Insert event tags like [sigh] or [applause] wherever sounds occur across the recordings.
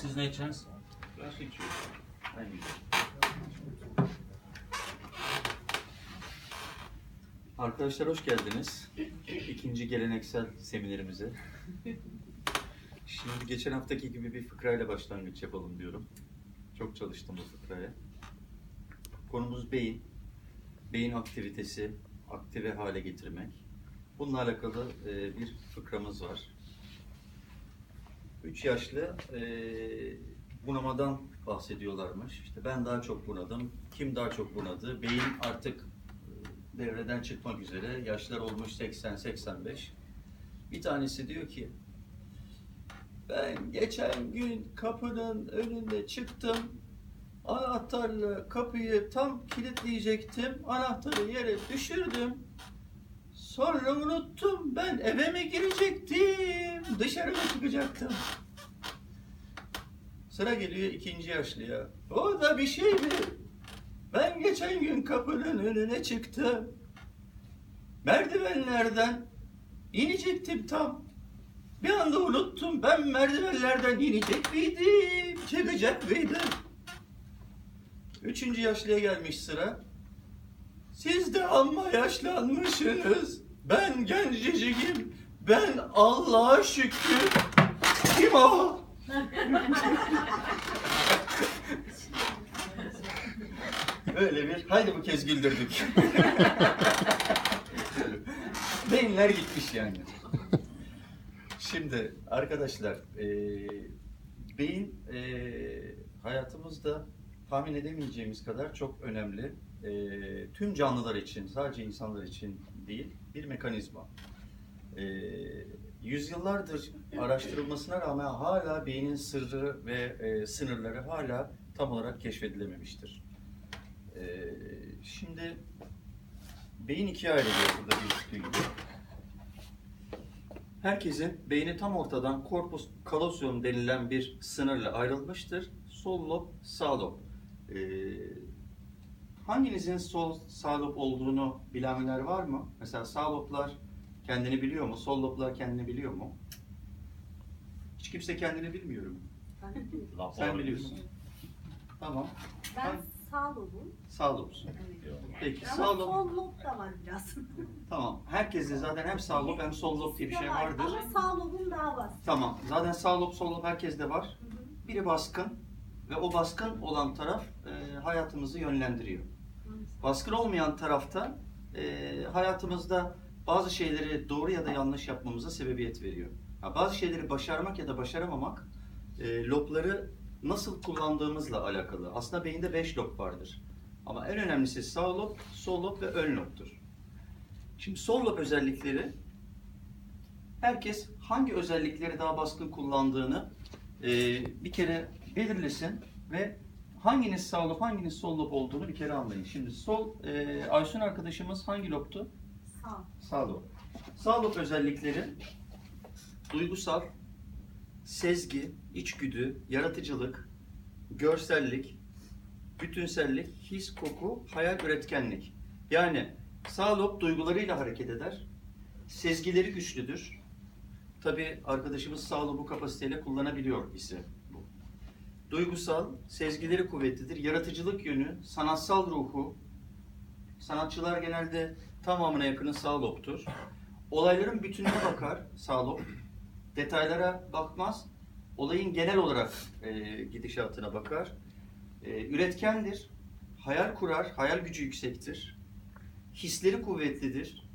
Siz ne içeceksiniz? Ben su içiyorum. Ben güzel. Arkadaşlar hoş geldiniz. İkinci geleneksel seminerimize. Şimdi geçen haftaki gibi bir fıkrayla başlangıç yapalım diyorum. Çok çalıştım bu fıkraya. Konumuz beyin. Beyin aktivitesi, aktive hale getirmek. Bununla alakalı e, bir fıkramız var. 3 yaşlı e, bunamadan bahsediyorlarmış. İşte ben daha çok bunadım. Kim daha çok bunadı? Beyin artık e, devreden çıkmak üzere. Yaşlar olmuş 80-85. Bir tanesi diyor ki ben geçen gün kapının önünde çıktım. Anahtarla kapıyı tam kilitleyecektim. Anahtarı yere düşürdüm. Sonra unuttum. Ben eve mi girecektim? Dışarı mı çıkacaktım? Sıra geliyor ikinci yaşlıya. O da bir şey mi? Ben geçen gün kapının önüne çıktım. Merdivenlerden inecektim tam. Bir anda unuttum. Ben merdivenlerden inecek miydim? Çıkacak mıydım? Üçüncü yaşlıya gelmiş sıra. Siz de amma yaşlanmışsınız. Ben gencecigim. Ben Allah'a şükür. Kim o? Öyle bir, haydi bu kez güldürdük. Beyinler gitmiş yani. Şimdi arkadaşlar, eee, beyin eee, hayatımızda tahmin edemeyeceğimiz kadar çok önemli. Eee, tüm canlılar için, sadece insanlar için değil, bir mekanizma. Eee, yüzyıllardır araştırılmasına rağmen hala beynin sırrı ve eee, sınırları hala tam olarak keşfedilememiştir. Eee, şimdi beyin ikiye ayrılıyor burada gözüktüğü gibi. Herkesin beyni tam ortadan korpus callosum denilen bir sınırla ayrılmıştır. Sol lob, sağ lob. Ee, hanginizin sol, sağ lob olduğunu bilenler var mı? Mesela sağ loblar kendini biliyor mu? Sol loblar kendini biliyor mu? Hiç kimse kendini bilmiyor mu? Sen biliyorsun. Tamam. Ben sağ lobum. Sağ lobsun. Evet. Peki Ama sağ lob. sol lob da var biraz. [laughs] Tamam. Herkeste zaten hem sağ lob hem sol lob diye bir şey Var vardır. Ama sağ lobum daha baskın. Tamam. Zaten sağ lob, sol lob herkeste var. Biri baskın ve o baskın olan taraf e, hayatımızı yönlendiriyor. Baskın olmayan tarafta e, hayatımızda bazı şeyleri doğru ya da yanlış yapmamıza sebebiyet veriyor. Ha, bazı şeyleri başarmak ya da başaramamak e, lobları nasıl kullandığımızla alakalı. Aslında beyinde 5 lob vardır. Ama en önemlisi sağ lob, sol lob ve ön lobdur. Şimdi sol lob özellikleri herkes hangi özellikleri daha baskın kullandığını e, bir kere belirlesin ve hanginiz sağ lob hanginiz sol lob olduğunu bir kere anlayın. Şimdi sol e, Aysun arkadaşımız hangi lobtu? Sağ. Sağ lob. Sağ lob özellikleri duygusal, sezgi, içgüdü, yaratıcılık, görsellik, bütünsellik, his, koku, hayal, üretkenlik. Yani sağ lob duygularıyla hareket eder. Sezgileri güçlüdür. Tabi arkadaşımız sağ lobu kapasiteyle kullanabiliyor ise bu. Duygusal, sezgileri kuvvetlidir. Yaratıcılık yönü, sanatsal ruhu, sanatçılar genelde tamamına yakını sağ lobtur. Olayların bütününe bakar sağ lob. Detaylara bakmaz. Olayın genel olarak e, gidişatına bakar. E, üretkendir. Hayal kurar. Hayal gücü yüksektir. Hisleri kuvvetlidir.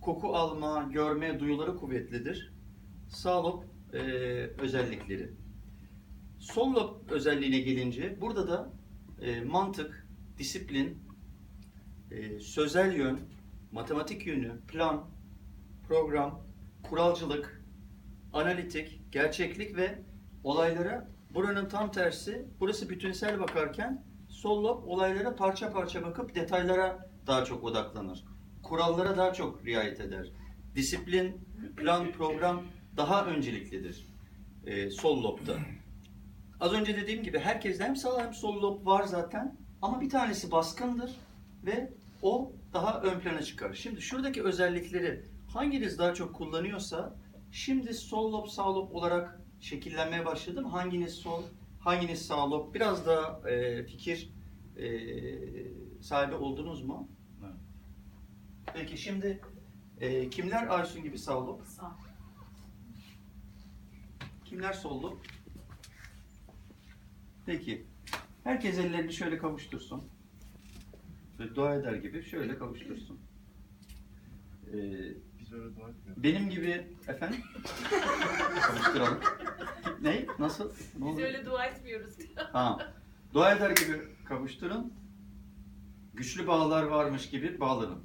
Koku alma, görme, duyuları kuvvetlidir. Sağ lob e, özellikleri. Sol lob özelliğine gelince burada da e, mantık, disiplin, e, sözel yön, matematik yönü, plan, program, kuralcılık, analitik, gerçeklik ve olaylara buranın tam tersi, burası bütünsel bakarken sol lob olaylara parça parça bakıp detaylara daha çok odaklanır. Kurallara daha çok riayet eder. Disiplin, plan, program daha önceliklidir e, sol lobda. Az önce dediğim gibi herkeste hem sağ hem sol lob var zaten ama bir tanesi baskındır ve o daha ön plana çıkar. Şimdi şuradaki özellikleri hanginiz daha çok kullanıyorsa şimdi sol lob sağ lob olarak şekillenmeye başladı mı? Hanginiz sol, hanginiz sağ lob? Biraz daha e, fikir e, sahibi oldunuz mu? Evet. Peki şimdi e, kimler Aysun gibi sağ lob? Sağ. Kimler sol lob? Peki. Herkes ellerini şöyle kavuştursun. Böyle dua eder gibi şöyle kavuştursun. Ee, Biz öyle dua etmiyoruz. benim gibi efendim [laughs] kavuşturalım. Ne? Nasıl? Ne Biz oluyor? öyle dua etmiyoruz. Ha. Dua eder gibi kavuşturun. Güçlü bağlar varmış gibi bağlanın.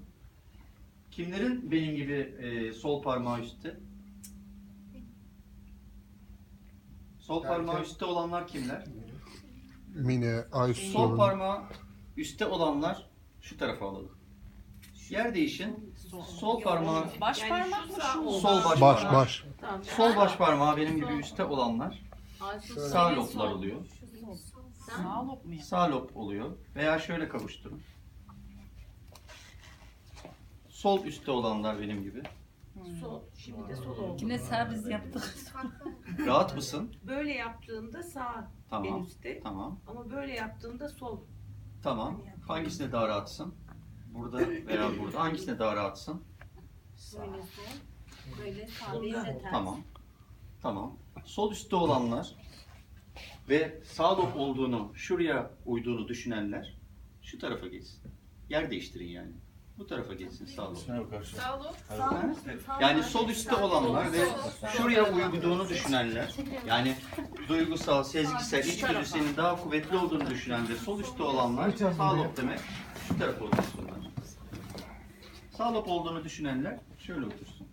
Kimlerin benim gibi e, sol parmağı üstte? Sol parmağı üstte olanlar kimler? Mine, Sol Aysun, parmağı üstte olanlar şu tarafa alalım. Yer değişin. Sol parmağı, Baş parmak mı şu? sol baş baş parmağı. baş. Tamam. Sol baş parmağı benim gibi üstte olanlar sağ loblar sol. oluyor. Sağ lob mu? Sağ lob oluyor. Veya şöyle kavuşturun. Sol üstte olanlar benim gibi. Sol. Şimdi de sol oldu. Yine sağ biz yaptık. [laughs] Rahat mısın? Böyle yaptığında sağ en Tamam. üstte Tamam. ama böyle yaptığında sol. Tamam. Hangisine daha rahatsın? Burada veya burada. Hangisine daha rahatsın? Böyle sol. Böyle de ters. Tamam. Tamam. Sol üstte olanlar ve sağ olduğunu, şuraya uyduğunu düşünenler şu tarafa geçsin. Yer değiştirin yani. Bu tarafa geçsin sağ karşı. Sağ sağ Yani sol üstte olanlar ve şuraya uyduğunu düşünenler, yani duygusal, sezgisel, içgüdüsünün daha kuvvetli olduğunu düşünenler, sol üstte olanlar sağ lob demek şu tarafa otursunlar. Sağ lob olduğunu düşünenler şöyle otursun.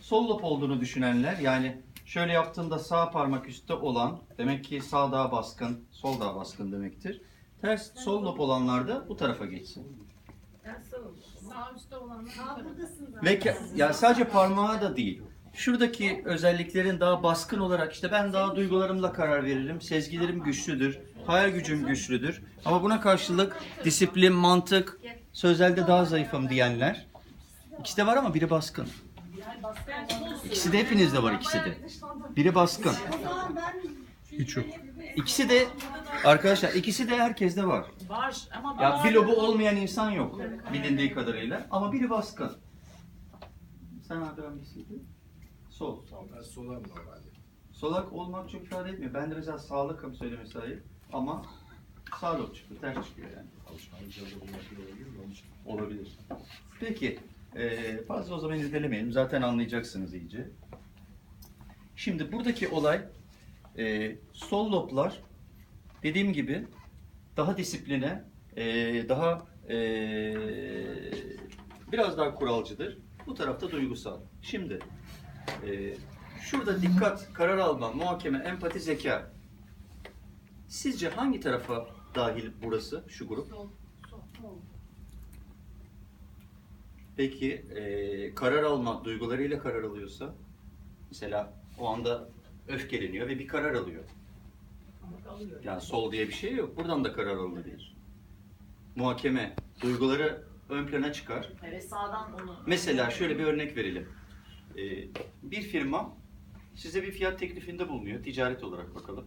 Sol lob olduğunu düşünenler yani şöyle yaptığında sağ parmak üstte olan demek ki sağ daha baskın, sol daha baskın demektir. Ters sol lob olanlar da bu tarafa geçsin. Ben sağım. Sağ üstte olanlar. Sağ buradasın zaten. Ve ke- ya sadece parmağı da değil. Şuradaki özelliklerin daha baskın olarak işte ben daha duygularımla karar veririm, sezgilerim güçlüdür, hayal gücüm güçlüdür. Ama buna karşılık disiplin, mantık, sözelde daha zayıfım diyenler. İkisi de var ama biri baskın. İkisi de hepinizde var ikisi de. Biri baskın. O zaman ben Hiç yok. İkisi de arkadaşlar ikisi de herkeste var. Var ama Ya bazı- bir lobu olmayan insan yok bilindiği kadarıyla ama biri baskın. Sen abi hangisiydi? Sol. Ben solam normalde. Solak olmak çok ifade etmiyor. Ben de mesela sağlık söyleme sahip ama sağ lob çıktı, ters çıkıyor yani. Alışkanlık yazılı bulmak olabilir mi? Onun için. Olabilir. Peki, eee, fazla o zaman irdelemeyelim. Zaten anlayacaksınız iyice. Şimdi buradaki olay eee, sol loblar dediğim gibi daha disipline, eee, daha eee, biraz daha kuralcıdır. Bu tarafta duygusal. Şimdi eee, şurada dikkat, karar alma, muhakeme, empati, zeka. Sizce hangi tarafa dahil burası, şu grup? Peki eee, karar alma duygularıyla karar alıyorsa mesela o anda öfkeleniyor ve bir karar alıyor. Yani sol diye bir şey yok. Buradan da karar alınabilir. Muhakeme duyguları ön plana çıkar. Evet sağdan onu. Mesela şöyle bir örnek verelim. Ee, bir firma size bir fiyat teklifinde bulunuyor. Ticaret olarak bakalım.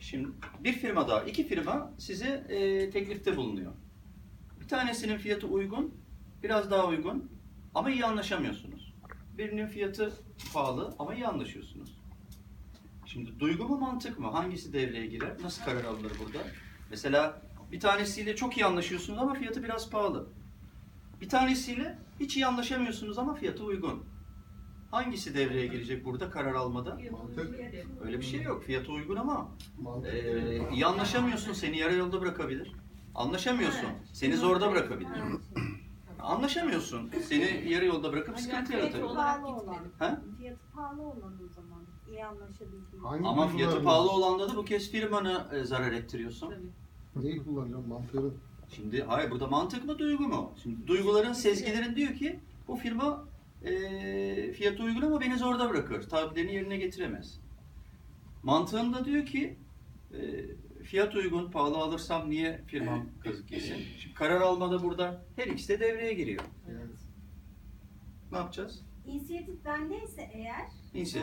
Şimdi bir firma daha, iki firma size e, teklifte bulunuyor. Bir tanesinin fiyatı uygun, biraz daha uygun ama iyi anlaşamıyorsunuz. Birinin fiyatı pahalı ama iyi anlaşıyorsunuz. Şimdi duygu mu mantık mı? Hangisi devreye girer? Nasıl karar alınır burada? Mesela bir tanesiyle çok iyi anlaşıyorsunuz ama fiyatı biraz pahalı. Bir tanesiyle hiç iyi anlaşamıyorsunuz ama fiyatı uygun. Hangisi devreye girecek burada karar almada? Mantık. Öyle bir şey yok. Fiyatı uygun ama Mantık. ee, iyi anlaşamıyorsun. Seni yarı yolda bırakabilir. Anlaşamıyorsun. Seni zorda bırakabilir. Anlaşamıyorsun. Seni yarı yolda bırakıp sıkıntı fiyatı yaratabilir. pahalı olan. Ha? Fiyatı pahalı olan o zaman. İyi anlaşabildiğim. Hangi Ama fiyatı pahalı olanda da bu kez firmanı e, zarar ettiriyorsun. Neyi kullanacağım mantığını? Şimdi hayır burada mantık mı duygu mu? Şimdi duyguların, sezgilerin diyor ki bu firma e, fiyatı uygun ama beni zorda bırakır. Taahhütlerini yerine getiremez. Mantığın da diyor ki e, fiyat uygun, pahalı alırsam niye firmam kazık yesin? Şimdi karar almada burada her ikisi de devreye giriyor. Yani Ne yapacağız? İnisiyatif bendeyse eğer İnisiyatif